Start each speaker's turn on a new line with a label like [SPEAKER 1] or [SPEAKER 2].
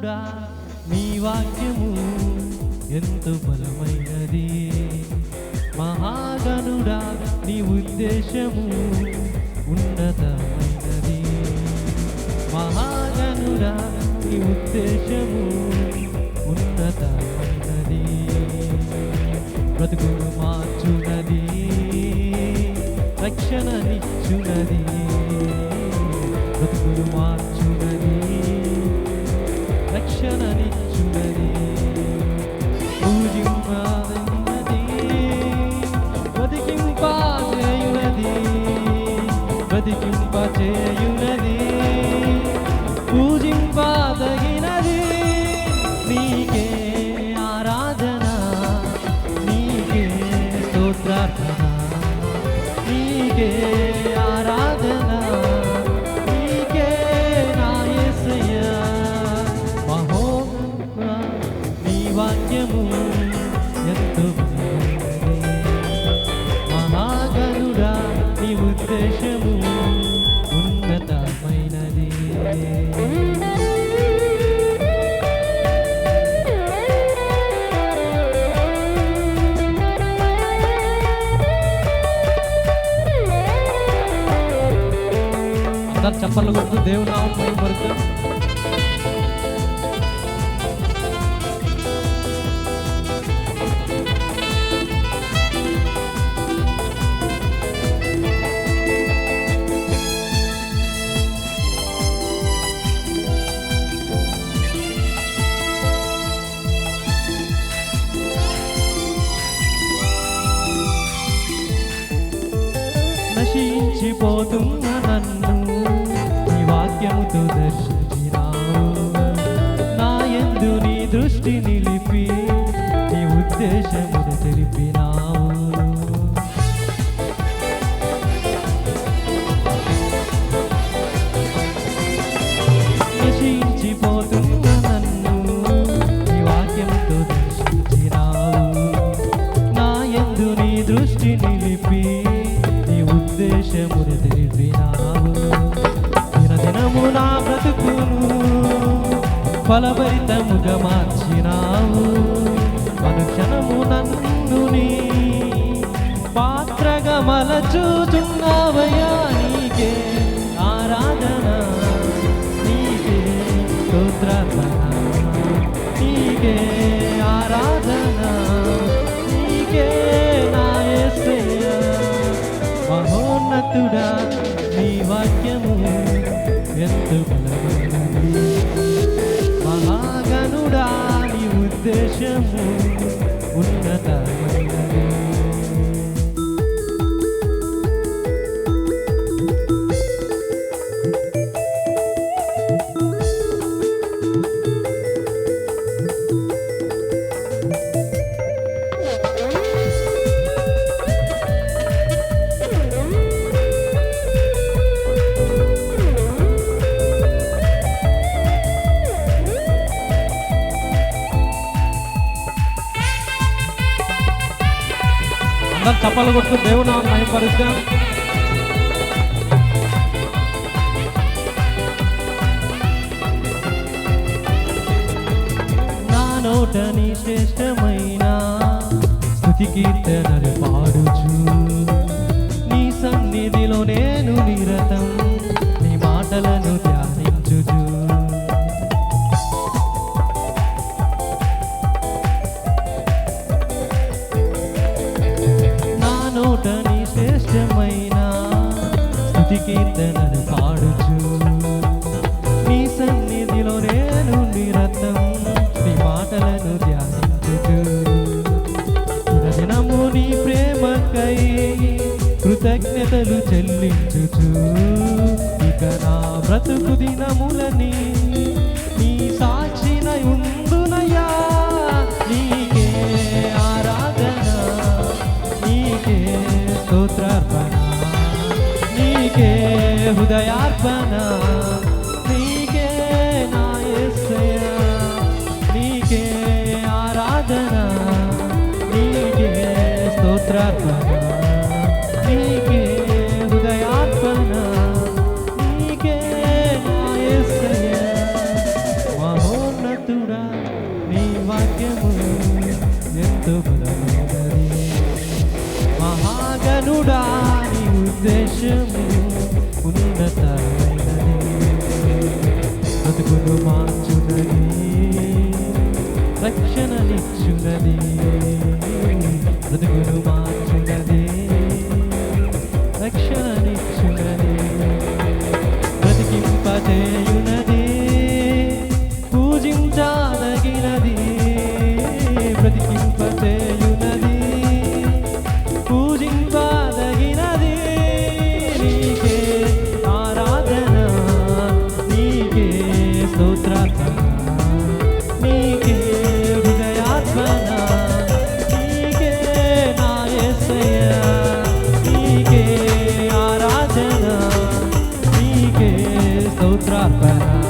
[SPEAKER 1] మహాగనుడా నీ వాక్యము ఎంత బలమైనది. మహాగనుడా నీ ఉద్దేశము ఉన్నతమైనది. మహాగనుడా నీ ఉద్దేశము ఉన్నతమైనది. బ్రతుకును మార్చునది రక్షణనిచ్చునది బ్రతుకును మార్చునది రక్షణనిచ్చునది పూజింపాదన్నది దేశము ఉన్నతమైనది అందరు చప్పట్లు కొడుతూ దేవుని నామం మహిమపరుద్దాం. నశించిపోతున్న నన్ను నీ వాక్యముతో దర్శించినావు నా ఎందు నీ దృష్టి నిలిపి నీ ఉద్దేశమును తెలిపినావు. నశించిపోతున్న నన్ను నీ వాక్యముతో దర్శించినావు నా యందు నీ దృష్టి నిలిపి ఫలభరితముగా మార్చినావు. అనుక్షణము నన్ను నీ పాత్రగా మలచూచున్నావయ్యా నీకే ఆరాధన. నీకే స్తోత్రార్పణ. నీకే ఆరాధన. నీకే నా మహోన్నతుడా నీ వాక్యము ఎంత బలమైన దేశము ఉద్దేశము అందరు చప్పలు కొడుతూ దేవుడు మహిమపరుద్దాం నా నోట నీ శ్రేష్టమైన స్థుతి కీర్తనలు పాడుచు. నీ సన్నిధిలో నేను నిరతం నీ మాటలను స్థుతి కీర్తనలు పాడుచు. నీ సన్నిధిలో నేను నిరతం నీ మాటలను ధ్యానించుచు. దినము నీ ప్రేమకై కృతజ్ఞతలు చెల్లించుచు. ఇక నా బ్రతుకు దినములని ఉద్దేశము ఉన్నతమైనది బ్రతుకును మార్చునది రక్షణనిచ్చునది నీకే ఆరాధన నీకే స్తోత్రార్పణ